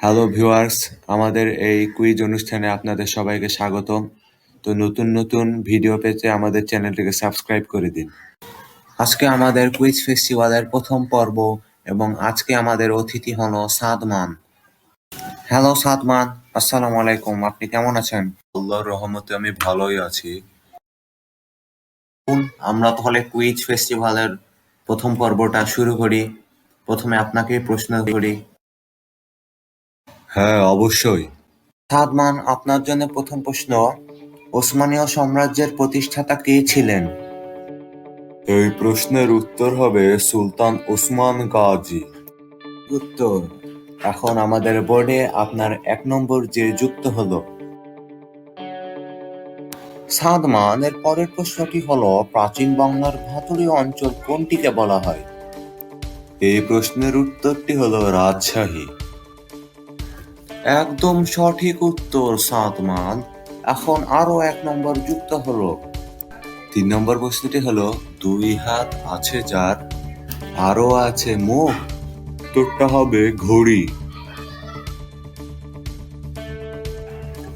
Hello viewers আমাদের এই quiz অনুষ্ঠানে আপনাদের সবাইকে স্বাগতম তো নতুন নতুন ভিডিও পেতে আমাদের চ্যানেলটিকে সাবস্ক্রাইব করে দিন। আজকে আমাদের কুইজ ফেস্টিভ্যালের প্রথম পর্ব এবং আজকে আমাদের অতিথি হলো সাদমান। হ্যালো সাদমান. আসসালামু আলাইকুম। আপনি কেমন আছেন? আল্লাহর রহমতে আমি ভালোই আছি। আমরা তাহলে কুইজ ফেস্টিভ্যালের প্রথম পর্বটা শুরু করি। প্রথমে আপনাকে প্রশ্ন করি। হ্যাঁ অবশ্যই। সাদমান আপনার জন্য প্রথম প্রশ্ন ওসমানীয় সাম্রাজ্যের প্রতিষ্ঠাতা কে ছিলেন? এই প্রশ্নের উত্তর হবে সুলতান ওসমান গাজী। উত্তর। এখন আমাদের বোর্ডে আপনার এক নম্বর যে যুক্ত হলো। সাদমান এর পরের প্রশ্নটি হলো প্রাচীন বাংলার ভাতুরীয় অঞ্চল কোনটিকে বলা হয়? এই প্রশ্নের উত্তরটি হলো রাজশাহী। একদম সঠিক উত্তর সাদমান এখন আরও এক নম্বর যুক্ত হলো। তিন নম্বর প্রশ্নটি হলো, দুই হাত আছে যার আরও আছে মুখ উত্তরটা হবে ঘড়ি।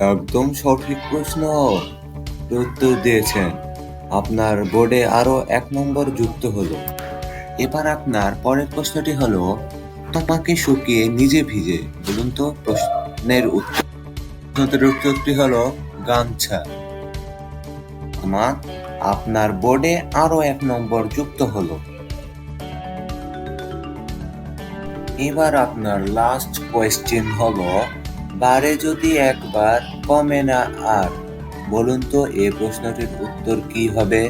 একদম সঠিক প্রশ্ন, উত্তর দিয়েছেন। আপনার বোর্ডে আরও এক নম্বর যুক্ত হলো। এবার আপনার পরের প্রশ্নটি হলো তোমাকে শুকিয়ে নিজে ভিজে, বলুন তো প্রশ্নের উত্তর। উত্তরটি হলো গামছা। তোমার আপনার বোর্ডে আরও এক নম্বর যুক্ত হলো। এবার আপনার লাস্ট কোয়েশ্চেন হলো, বারে যদি একবার কমে না আর, বলুন তো এই প্রশ্নটির উত্তর কি হবে?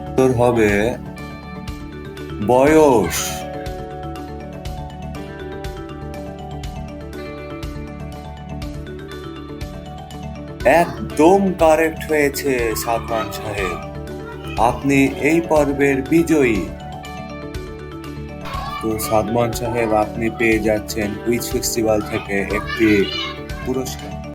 উত্তর হবে, বয়স। একদম কারেক্ট হয়েছে সাদমান সাহেব। আপনি এই পর্বের বিজয়ী। তো সাদমান সাহেব, আপনি পেয়ে যাচ্ছেন উইচ ফেস্টিভ্যাল থেকে একটি পুরস্কার।